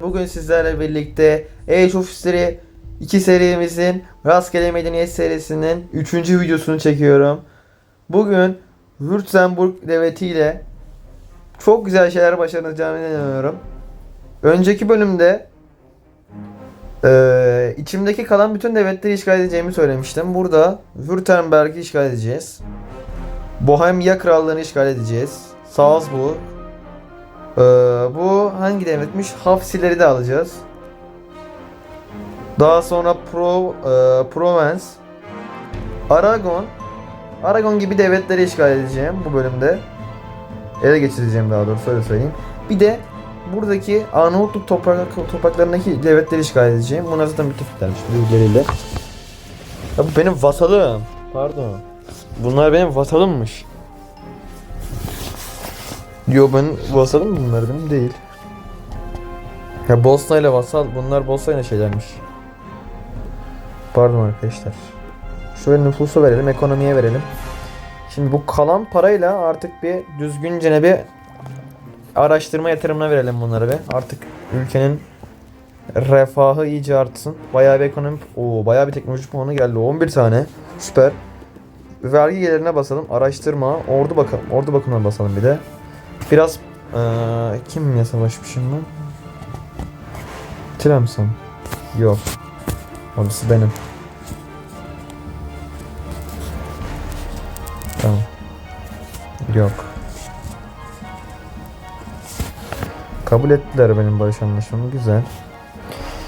Bugün sizlerle birlikte Age of History 2 serimizin Rastgele Medeniyet serisinin 3. videosunu çekiyorum. Bugün Württemberg devleti ile çok güzel şeyler başaracağımı inanıyorum. Önceki bölümde eee, içimdeki kalan bütün devletleri işgal edeceğimi söylemiştim. Burada Württemberg'i işgal edeceğiz. Bohemia Krallığı'nı işgal edeceğiz. Salzburg, ee, bu hangi devletmiş? Hafsileri de alacağız. Daha sonra Pro, e, Provence, Aragon, Aragon gibi devletleri işgal edeceğim bu bölümde. Ele geçireceğim daha doğrusu öyle söyleyeyim. Bir de buradaki Arnavutluk toprak, topraklarındaki devletleri işgal edeceğim. Bunlar zaten müttefiklermiş birbirleriyle. Ya bu benim vasalım. Pardon. Bunlar benim vasalımmış. Yo ben vasalım mı bunlar benim değil. Ya Bosna ile vasal bunlar Bosna ile şeylermiş. Pardon arkadaşlar. Şöyle nüfusu verelim, ekonomiye verelim. Şimdi bu kalan parayla artık bir düzgünce bir araştırma yatırımına verelim bunları be. Artık ülkenin refahı iyice artsın. Bayağı bir ekonomi, o bayağı bir teknoloji puanı geldi. 11 tane. Süper. Vergi gelirine basalım. Araştırma, ordu bakalım. Ordu bakımına basalım bir de. Biraz eee kimle savaşmışım ben? Tlemcen. Yok. Orası benim. Tamam. Yok. Kabul ettiler benim barış anlaşmamı. Güzel.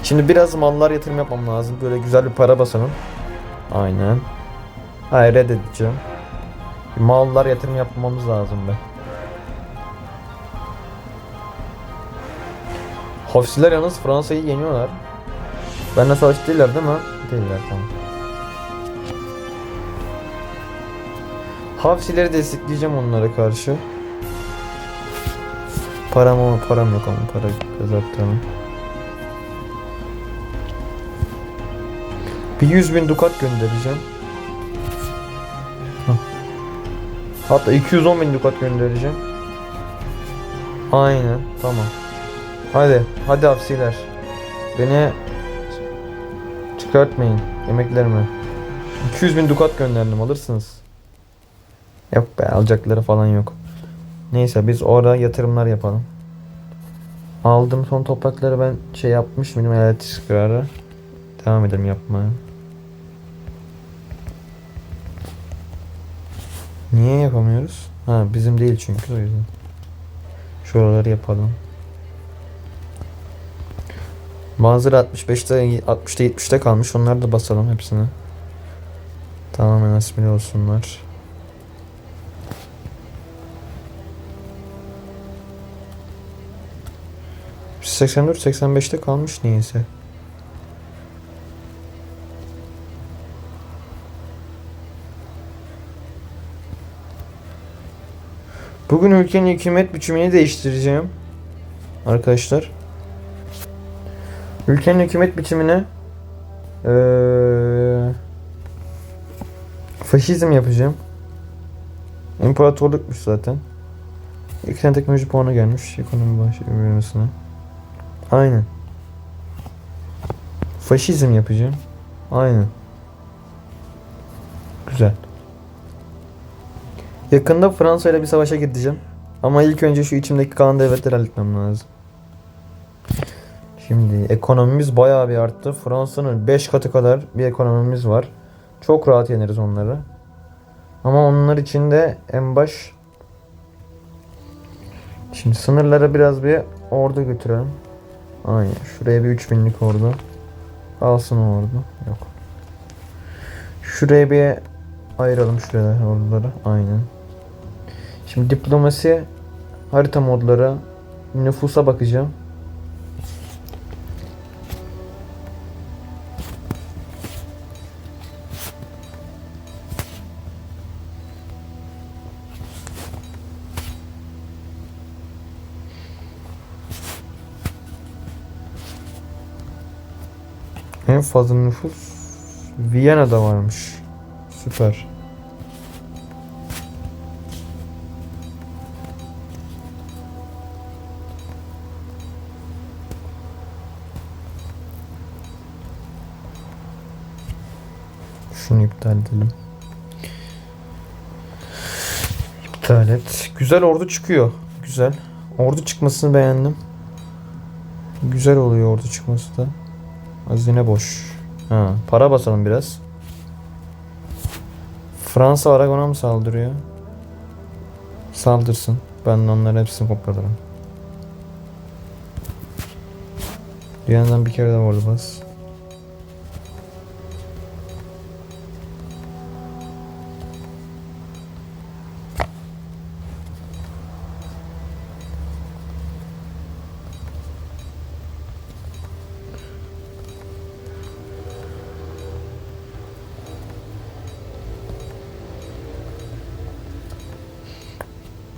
Şimdi biraz mallar yatırım yapmam lazım. Böyle güzel bir para basalım. Aynen. Hayır reddedeceğim. Mallar yatırım yapmamız lazım be. Hafsiler yalnız Fransa'yı yeniyorlar. Benle savaş değiller değil mi? Değiller tamam. Hafsileri destekleyeceğim onlara karşı. Param o param yok ama para kazanttırmam. Bir 100 bin dukat göndereceğim. Hatta 210 bin dukat göndereceğim. Aynen tamam. Hadi, hadi hapsiler. Beni çıkartmayın yemeklerimi. 200 bin dukat gönderdim alırsınız. Yok be alacakları falan yok. Neyse biz orada yatırımlar yapalım. Aldım son toprakları ben şey yapmış benim eyalet istikrarı. Devam edelim yapmaya. Niye yapamıyoruz? Ha bizim değil çünkü o yüzden. Şuraları yapalım. Bazıları 65'te 60'ta 70'te kalmış. Onları da basalım hepsini. Tamamen asimile olsunlar. Biz 84 85'te kalmış niyeyse. Bugün ülkenin hükümet biçimini değiştireceğim. Arkadaşlar. Ülkenin hükümet biçimine eee faşizm yapacağım. İmparatorlukmuş zaten. İki tane teknoloji puanı gelmiş ekonomi başlığına. Aynen. Faşizm yapacağım. Aynen. Güzel. Yakında Fransa ile bir savaşa gideceğim. Ama ilk önce şu içimdeki kalan devletleri halletmem lazım. Şimdi ekonomimiz bayağı bir arttı. Fransa'nın 5 katı kadar bir ekonomimiz var. Çok rahat yeneriz onları. Ama onlar için de en baş Şimdi sınırlara biraz bir ordu götürelim. Aynen. Şuraya bir 3000'lik ordu. Kalsın o ordu. Yok. Şuraya bir ayıralım şuraya orduları. Aynen. Şimdi diplomasi harita modları nüfusa bakacağım. En fazla nüfus Viyana'da varmış. Süper. Şunu iptal edelim. İptal et. Güzel ordu çıkıyor. Güzel. Ordu çıkmasını beğendim. Güzel oluyor ordu çıkması da. Hazine boş. Ha, para basalım biraz. Fransa Aragon'a mı saldırıyor? Saldırsın. Ben de onların hepsini kopyalarım. Dünyadan bir kere de ordu bas.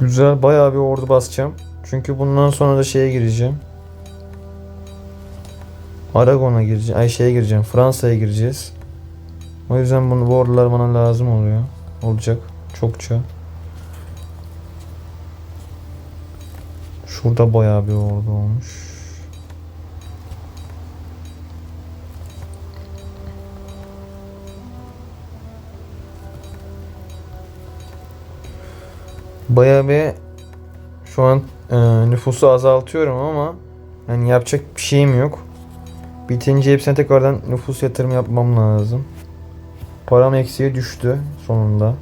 Güzel bayağı bir ordu basacağım. Çünkü bundan sonra da şeye gireceğim. Aragon'a gireceğim. Ay şeye gireceğim. Fransa'ya gireceğiz. O yüzden bunu bu ordular bana lazım oluyor. Olacak. Çokça. Şurada bayağı bir ordu olmuş. Bayağı bir şu an e, nüfusu azaltıyorum ama yani yapacak bir şeyim yok. Bitince hepsine tekrardan nüfus yatırım yapmam lazım. Param eksiye düştü sonunda.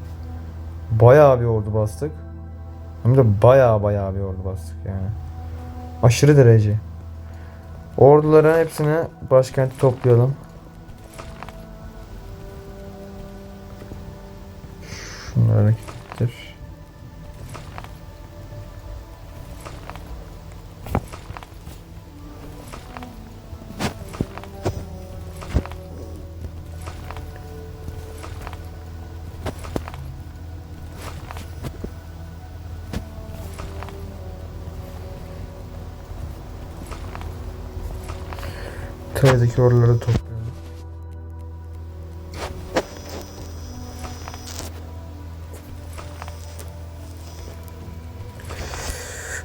Bayağı bir ordu bastık. Hem de bayağı bayağı bir ordu bastık yani. Aşırı derece. Orduların hepsini başkenti toplayalım. Şunları hareket Orduları toplayalım.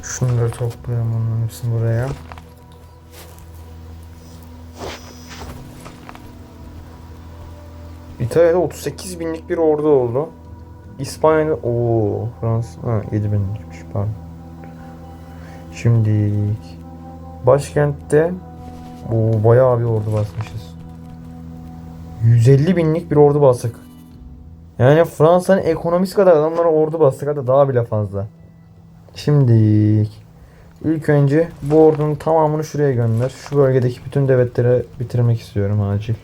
Şunları toplayalım onların hepsini buraya. İtalya'da 38 binlik bir ordu oldu. İspanya'da o Fransa ha, 7 binlikmiş pardon. Şimdi başkentte bu bayağı bir ordu basmışız. 150 binlik bir ordu bastık. Yani Fransa'nın ekonomisi kadar adamlara ordu bastık hatta daha bile fazla. Şimdi ilk önce bu ordunun tamamını şuraya gönder. Şu bölgedeki bütün devletleri bitirmek istiyorum acil.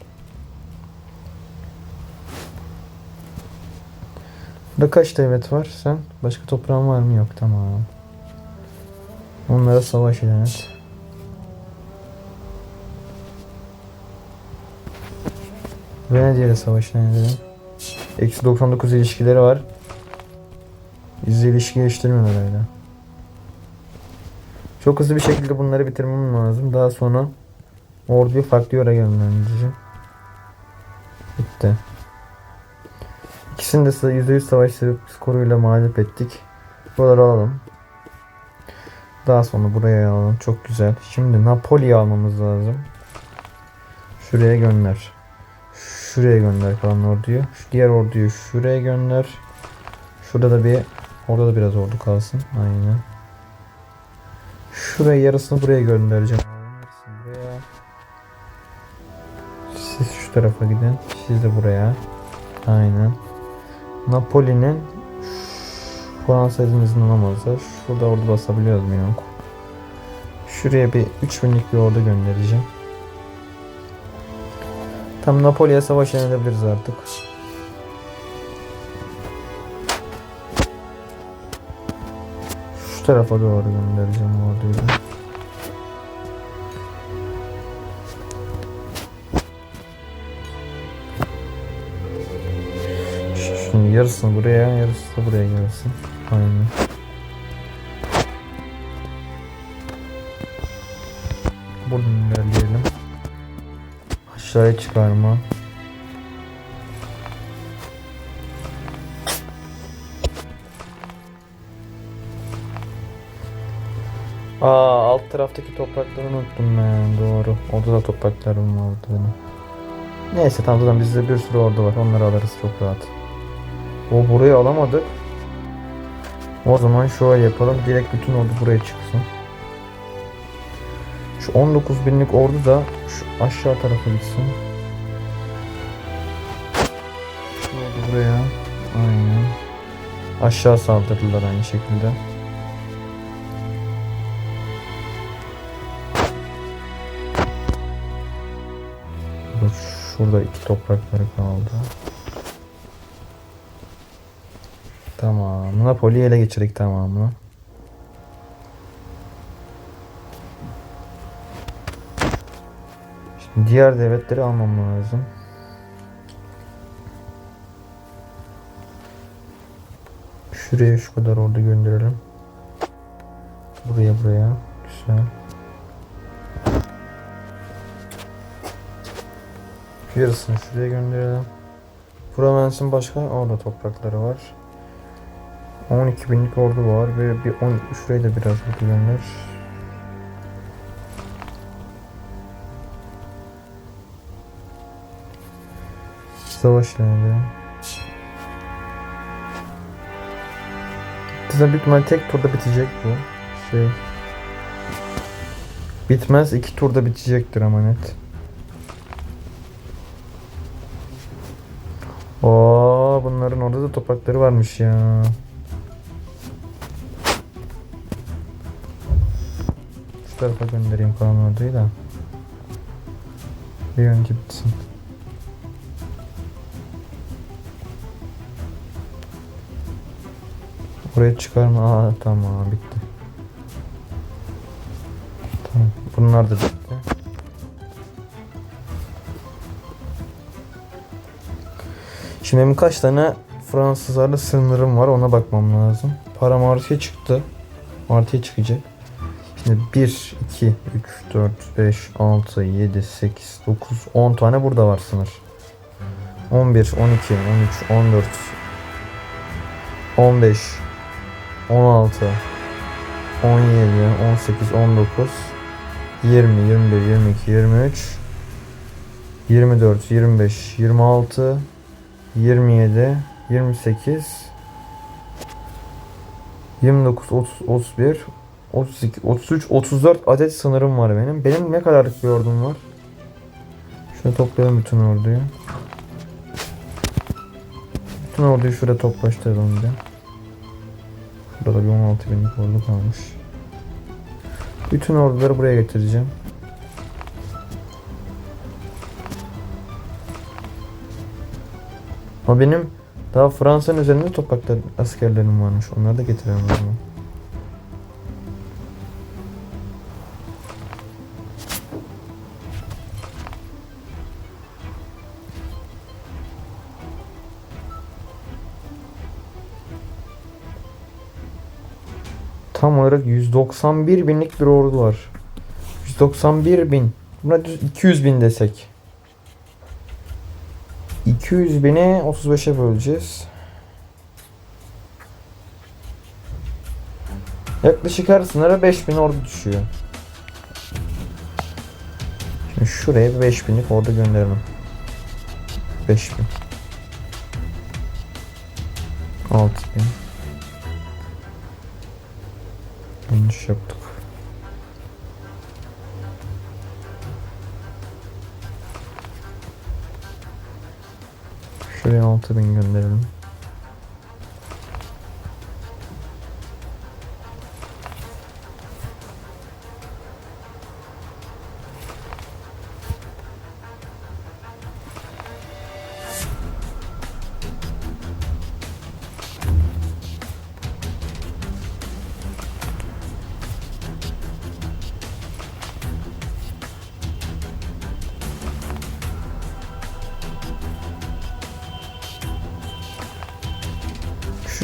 Burada kaç devlet var sen? Başka toprağın var mı? Yok tamam. Onlara savaş ilan et. Venedia ile savaş ilan edelim. Eksi 99 ilişkileri var. Bizle ilişki geliştirmiyorlar hala. Çok hızlı bir şekilde bunları bitirmem lazım. Daha sonra orduyu farklı yere yönlendireceğim. Bitti. İkisini de sa- %100 savaş skoruyla mağlup ettik. Buraları alalım. Daha sonra buraya alalım. Çok güzel. Şimdi Napoli'yi almamız lazım. Şuraya gönder. Şuraya gönder kalan orduyu. Şu diğer orduyu şuraya gönder. Şurada da bir orada da biraz ordu kalsın. Aynen. Şuraya yarısını buraya göndereceğim. Buraya. Siz şu tarafa gidin. Siz de buraya. Aynen. Napoli'nin Fransa izin alamazlar. Şurada ordu basabiliyoruz mu yok. Şuraya bir 3000'lik bir ordu göndereceğim. Tam Napoli'ye savaş ilan edebiliriz artık. Şu tarafa doğru göndereceğim orduyu. da. Ş- Şunun yarısını buraya, yarısı da buraya gelsin. Aynen. Aşağıya çıkarma. Aa alt taraftaki toprakları unuttum ben doğru. Orada da topraklarım vardı benim. Neyse tamam zaten bizde bir sürü ordu var. Onları alırız çok rahat. O burayı alamadık. O zaman şöyle yapalım. Direkt bütün ordu buraya çıksın. Şu 19 binlik ordu da şu aşağı tarafa gitsin. Şu ordu buraya. Aynen. Aşağı saldırdılar aynı şekilde. Dur, şurada iki toprakları kaldı. Tamam. Napoli ele geçirdik tamamını. Diğer devletleri almam lazım. Şuraya şu kadar ordu gönderelim. Buraya buraya. Güzel. Yarısını şuraya gönderelim. Provence'in başka orada toprakları var. 12 binlik ordu var ve bir 10 şuraya da biraz gönder. Savaş nerede? Zaten büyük tek turda bitecek bu. Şey. Bitmez iki turda bitecektir ama net. Oo, bunların orada da toprakları varmış ya. Şu tarafa göndereyim kalan orduyu da. Bir önce bitsin. Oraya çıkarma. Aa tamam bitti. Tamam. Bunlar da bitti. Şimdi benim kaç tane Fransızlarla sınırım var ona bakmam lazım. Param artıya çıktı. Artıya çıkacak. Şimdi 1, 2, 3, 4, 5, 6, 7, 8, 9, 10 tane burada var sınır. 11, 12, 13, 14, 15, 16, 17, 18, 19, 20, 21, 22, 23, 24, 25, 26, 27, 28, 29, 30, 31, 32, 33, 34 adet sınırım var benim. Benim ne kadarlık bir ordum var? Şöyle toplayalım bütün orduyu. Bütün orduyu şuraya toplaştıralım bir de. Burada bir 16 binlik ordu kalmış. Bütün orduları buraya getireceğim. Ama benim daha Fransa'nın üzerinde toprakta askerlerim varmış. Onları da getirelim. Olarak 191 binlik bir ordu var. 191 bin. Buna düz 200 bin desek. 200 bini 35'e böleceğiz. Yaklaşık her sınıra 5000 ordu düşüyor. Şimdi şuraya bir 5000'lik ordu gönderelim. 5000. 6000. Yanlış yaptık. Şuraya 6000 gönderelim.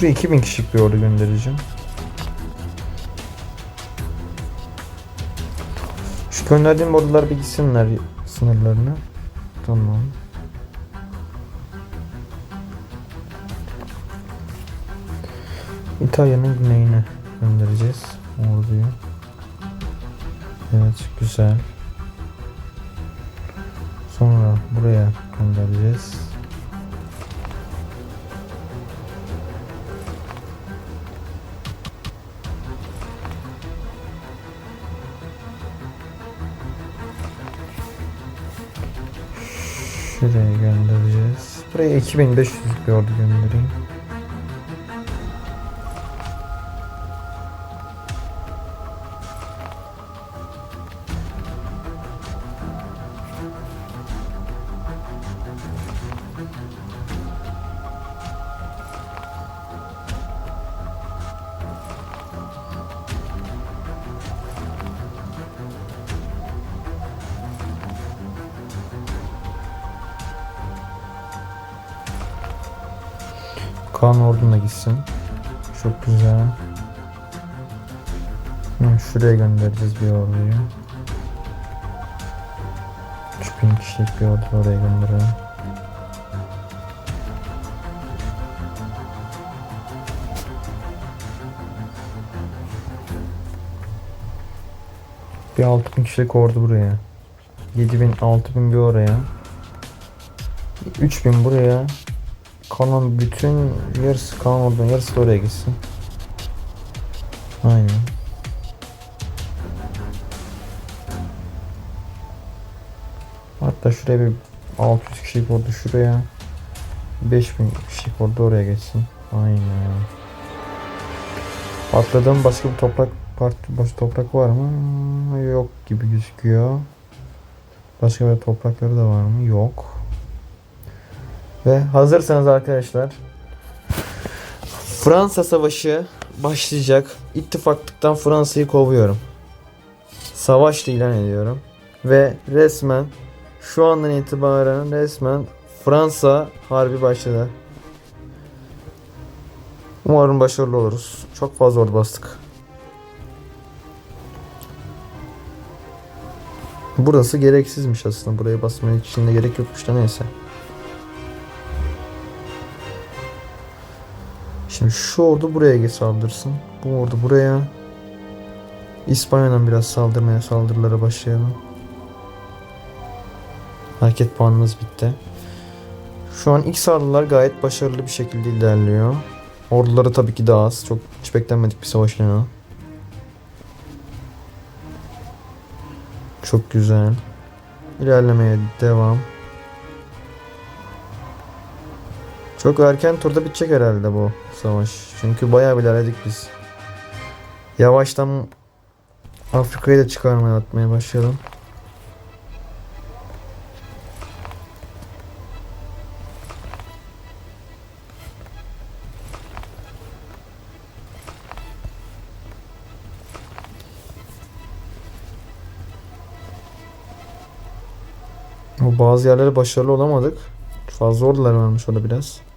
Şuraya 2000 kişilik bir ordu göndereceğim. Şu gönderdiğim ordular bir gitsinler sınırlarına. Tamam. İtalya'nın güneyine göndereceğiz orduyu. Evet güzel. Sonra buraya göndereceğiz. Şuraya göndereceğiz. Buraya 2500 bir ordu göndereyim. Kaan orduna gitsin. Çok güzel. Şuraya göndereceğiz bir orduyu. 3000 kişilik bir ordu oraya gönderelim. Bir 6000 kişilik ordu buraya. 7000 6000 bir oraya. 3000 buraya. Kalan bütün yarısı kalan oradan yarısı oraya gitsin. Aynen. Hatta şuraya bir 600 kişilik ordu şuraya. 5000 kişilik ordu oraya geçsin. Aynen. Atladığım başka bir toprak part boş toprak var mı? Yok gibi gözüküyor. Başka bir toprakları da var mı? Yok. Ve hazırsanız arkadaşlar Fransa Savaşı başlayacak. İttifaklıktan Fransa'yı kovuyorum. Savaş ilan ediyorum. Ve resmen şu andan itibaren resmen Fransa harbi başladı. Umarım başarılı oluruz. Çok fazla ordu bastık. Burası gereksizmiş aslında. Buraya basmaya için de gerek yokmuş da neyse. Şimdi şu ordu buraya saldırsın. Bu ordu buraya. İspanya'dan biraz saldırmaya saldırılara başlayalım. Hareket puanımız bitti. Şu an ilk saldırılar gayet başarılı bir şekilde ilerliyor. Orduları tabii ki daha az. Çok hiç beklenmedik bir savaş ilanı. Çok güzel. İlerlemeye devam. Çok erken turda bitecek herhalde bu savaş. Çünkü bayağı bir ilerledik biz. Yavaştan Afrika'yı da çıkarmaya atmaya başlayalım. Bazı yerlere başarılı olamadık. Fazla ordular varmış orada biraz.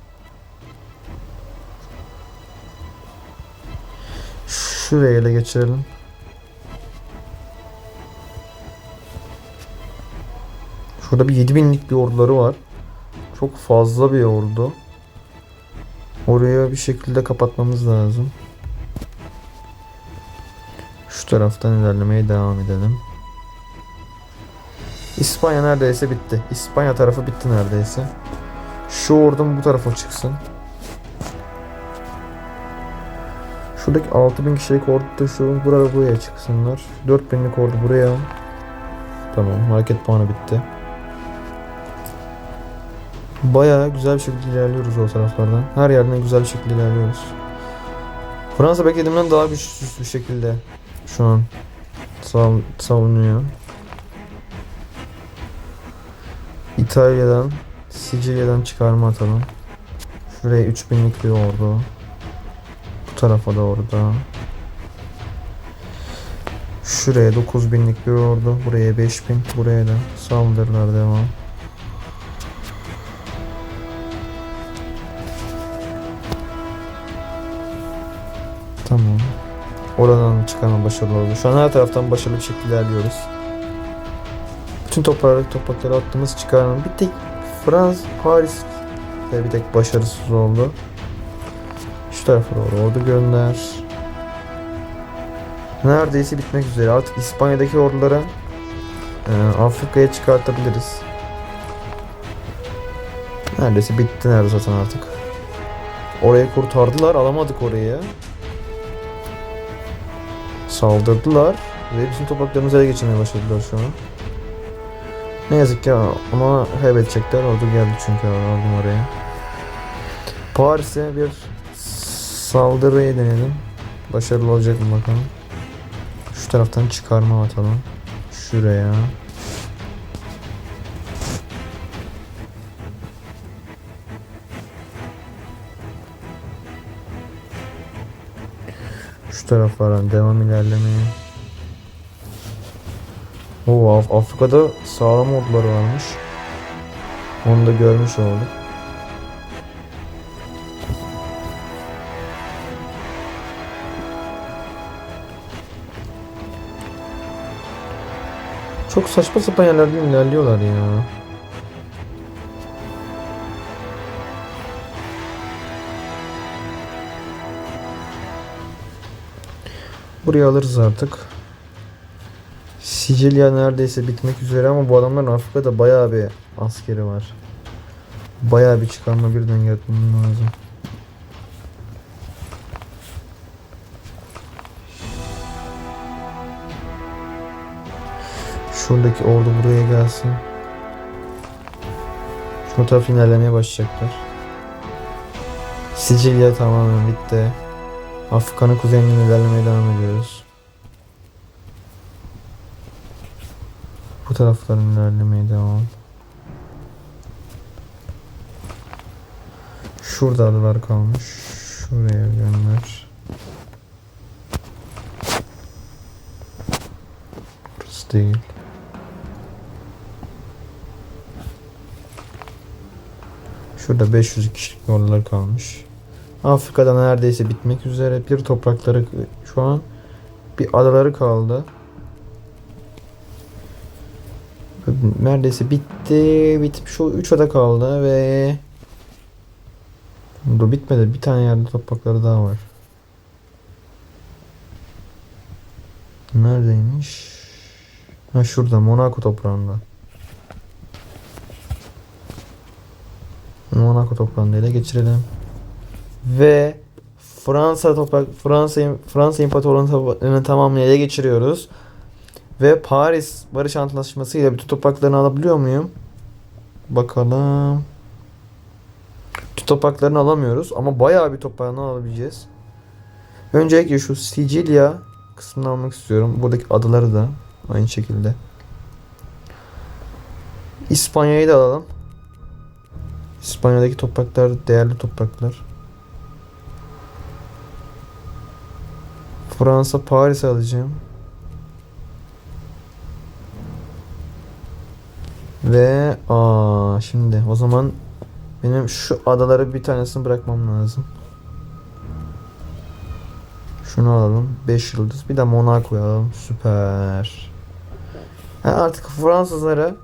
Şuraya ele geçirelim. Şurada bir 7000'lik bir orduları var. Çok fazla bir ordu. Oraya bir şekilde kapatmamız lazım. Şu taraftan ilerlemeye devam edelim. İspanya neredeyse bitti. İspanya tarafı bitti neredeyse. Şu ordum bu tarafa çıksın. Şuradaki 6000 kişilik ordu şu buraya buraya çıksınlar. 4000'lik ordu buraya. Tamam hareket puanı bitti. Bayağı güzel bir şekilde ilerliyoruz o taraflardan. Her yerden güzel bir şekilde ilerliyoruz. Fransa beklediğimden daha güçsüz bir şekilde şu an sav savunuyor. İtalya'dan, Sicilya'dan çıkarma atalım. Şuraya 3000'lik bir ordu. Tarafa da orada. Şuraya 9000'lik bir ordu. Buraya 5000. Buraya da saldırılar devam. Tamam. Oradan çıkarma başarılı oldu. Şu an her taraftan başarılı bir şekilde ilerliyoruz. Bütün toprakları toprakları attığımız çıkarma. Bir tek Frans, Paris de bir tek başarısız oldu. Şu tarafa doğru ordu gönder. Neredeyse bitmek üzere. Artık İspanya'daki orduları e, Afrika'ya çıkartabiliriz. Neredeyse bitti nerede zaten artık. Orayı kurtardılar. Alamadık orayı. Saldırdılar. Ve bizim topraklarımızı ele geçirmeye başladılar şu an. Ne yazık ki ama kaybedecekler. Ordu geldi çünkü aldım oraya. Paris'e bir saldırıyı deneyelim. Başarılı olacak mı bakalım. Şu taraftan çıkarma atalım. Şuraya. Şu taraflardan devam ilerlemeye. Oo Af- Afrika'da sağlam orduları varmış. Onu da görmüş olduk. Çok saçma sapan yerlerden ilerliyorlar ya. Burayı alırız artık. Sicilya neredeyse bitmek üzere ama bu adamların Afrika'da bayağı bir askeri var. Bayağı bir çıkarma birden yaratmam lazım. Şuradaki ordu buraya gelsin. Şu taraf ilerlemeye başlayacaklar. Sicilya tamamen bitti. Afrika'nın kuzeyinden ilerlemeye devam ediyoruz. Bu tarafların ilerlemeye devam. Şurada adalar kalmış. Şuraya gönder. Burası değil. Şurada 500 kişilik yollar kalmış. Afrika'da neredeyse bitmek üzere. Bir toprakları şu an bir adaları kaldı. Neredeyse bitti. Bitip şu 3 ada kaldı ve Dur bitmedi. Bir tane yerde toprakları daha var. Neredeymiş? Ha şurada Monaco toprağında. Toprağında ele geçirelim. Ve Fransa toprak Fransa Fransa İmparatorluğu'nu tamamını ele geçiriyoruz. Ve Paris Barış Antlaşması ile bütün topraklarını alabiliyor muyum? Bakalım. Bütün topraklarını alamıyoruz ama bayağı bir toprağını alabileceğiz. Öncelikle şu Sicilya kısmını almak istiyorum. Buradaki adaları da aynı şekilde. İspanya'yı da alalım. İspanya'daki topraklar değerli topraklar. Fransa Paris alacağım. Ve aa şimdi o zaman benim şu adaları bir tanesini bırakmam lazım. Şunu alalım. 5 yıldız. Bir de Monaco'yu alalım. Süper. Ha, artık Fransızları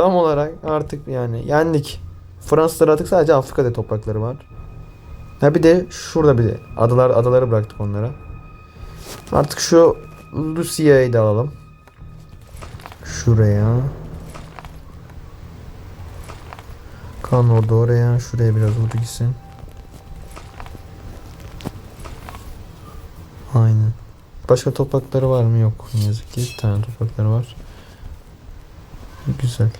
tam olarak artık yani yendik. Fransızlar artık sadece Afrika'da toprakları var. Ha bir de şurada bir de adalar adaları bıraktık onlara. Artık şu Lucia'yı da alalım. Şuraya. Kan orada oraya. Şuraya biraz vurdu gitsin. Aynen. Başka toprakları var mı? Yok. Ne yazık ki. Bir tane toprakları var. Güzel.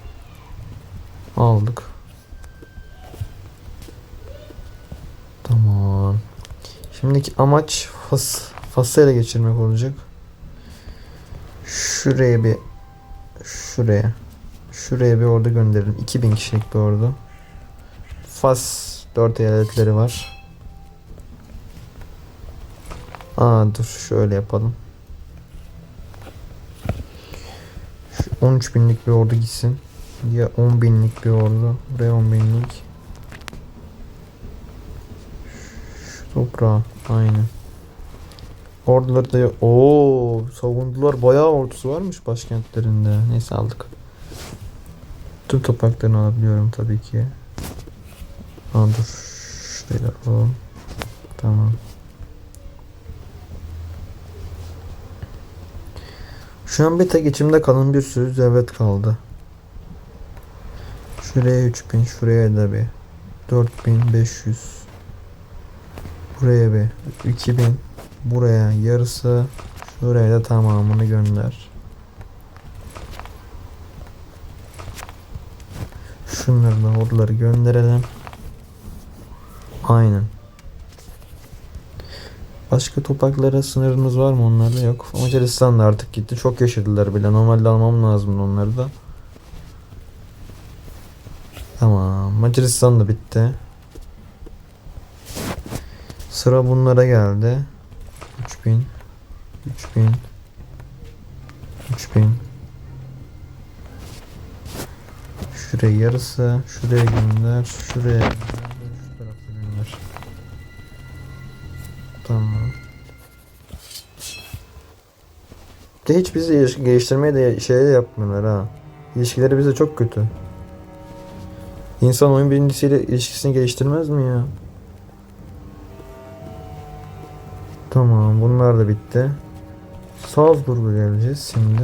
Aldık. Tamam. Şimdiki amaç Fas, Fas'ı ele geçirmek olacak. Şuraya bir şuraya şuraya bir ordu gönderelim. 2000 kişilik bir ordu. Fas 4 eyaletleri var. Aa dur şöyle yapalım. Şu 13 binlik bir ordu gitsin. Ya 10 binlik bir ordu. Buraya 10 binlik. Şu toprağa aynen. Orduları da o savundular. Bayağı ordusu varmış başkentlerinde. Neyse aldık. Tüm topraklarını alabiliyorum tabii ki. Aa dur. Da alalım. Tamam. Şu an bir tek içimde kalan bir sürü devlet kaldı. Şuraya 3000, şuraya da bir 4500. Buraya bir 2000. Buraya yarısı. Şuraya da tamamını gönder. Şunları da oraları gönderelim. Aynen. Başka topraklara sınırımız var mı onlarda yok. Macaristan da artık gitti. Çok yaşadılar bile. Normalde almam lazım onları da. Tamam. Macaristan da bitti. Sıra bunlara geldi. 3000 3000 3000 Şuraya yarısı, şuraya gönder, şuraya gönder, şu tarafa gönder. Tamam. De hiç bizi geliştirmeye de şey de yapmıyorlar ha. İlişkileri bize çok kötü. İnsan oyun birincisiyle ilişkisini geliştirmez mi ya? Tamam bunlar da bitti. Salzburg'a geleceğiz şimdi.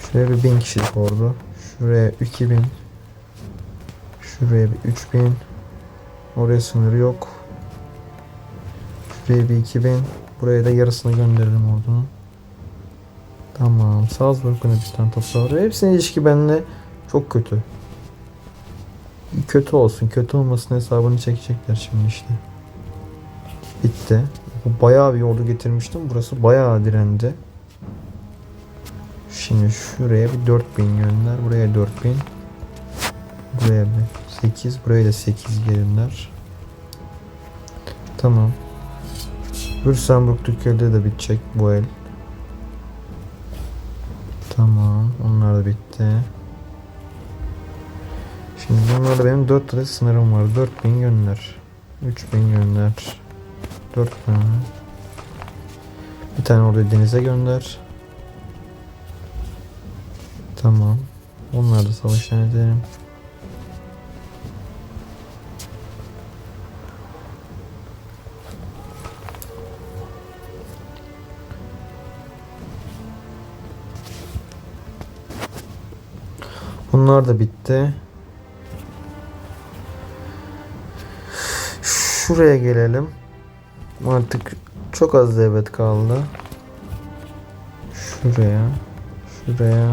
Şuraya bir 1000 kişilik ordu. Şuraya 2000. Şuraya bir 3000. Oraya sınır yok. Şuraya bir 2000. Buraya da yarısını gönderelim ordunun. Tamam. Salzburg Yunanistan toprağı. Hepsinin ilişki benimle çok kötü. Kötü olsun. Kötü olmasın hesabını çekecekler şimdi işte. Bitti. Bu Bayağı bir ordu getirmiştim. Burası bayağı direndi. Şimdi şuraya bir 4000 gönder. Buraya 4000. Buraya bir 8. Buraya da 8 gönder. Tamam. Lüksemburg Türkiye'de de bitecek bu el. Da bitti. Şimdi bunlarda benim 4 adet sınırım var. 4000 gönder. 3000 gönder. 4 tane. Bir tane orada denize gönder. Tamam. Onlar da savaştan edelim. Bunlar da bitti. Şuraya gelelim. Artık çok az devlet kaldı. Şuraya, şuraya,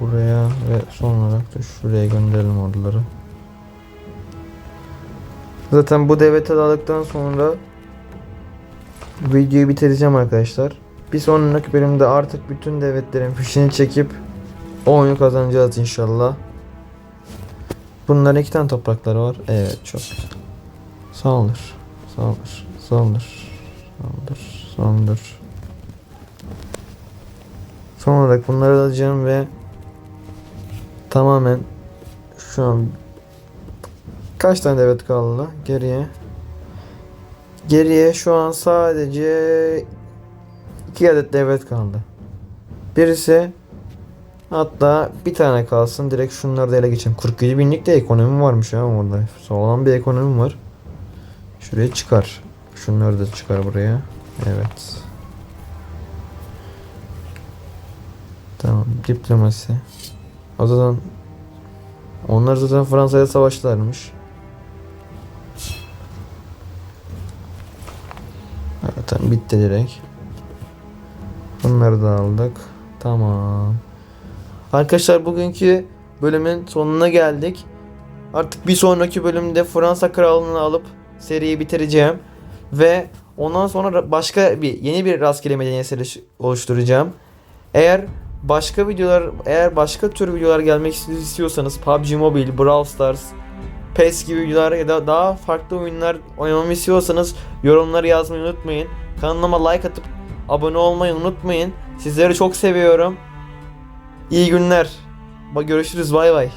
buraya ve son olarak da şuraya gönderelim orduları. Zaten bu devleti de aldıktan sonra videoyu bitireceğim arkadaşlar. Bir sonraki bölümde artık bütün devletlerin fişini çekip o oyunu kazanacağız inşallah. Bunların iki tane toprakları var. Evet çok güzel. Saldır. Saldır. Saldır. Saldır. Saldır. Son olarak bunları alacağım ve tamamen şu an kaç tane devlet kaldı geriye? Geriye şu an sadece iki adet devlet kaldı. Birisi hatta bir tane kalsın direkt şunları da ele geçelim. 47 binlik de ekonomi varmış ya orada. Sağlam bir ekonomi var. Şuraya çıkar. Şunları da çıkar buraya. Evet. Tamam. Diplomasi. O zaman onlar zaten Fransa'ya savaştılarmış. Zaten bitti direkt. Bunları da aldık. Tamam. Arkadaşlar bugünkü bölümün sonuna geldik. Artık bir sonraki bölümde Fransa krallığını alıp seriyi bitireceğim. Ve ondan sonra başka bir yeni bir rastgele medeniyet oluşturacağım. Eğer başka videolar, eğer başka tür videolar gelmek istiyorsanız PUBG Mobile, Brawl Stars, PES gibi videolar ya da daha farklı oyunlar oynamamı istiyorsanız yorumları yazmayı unutmayın. Kanalıma like atıp abone olmayı unutmayın. Sizleri çok seviyorum. İyi günler. Görüşürüz. Bay bay.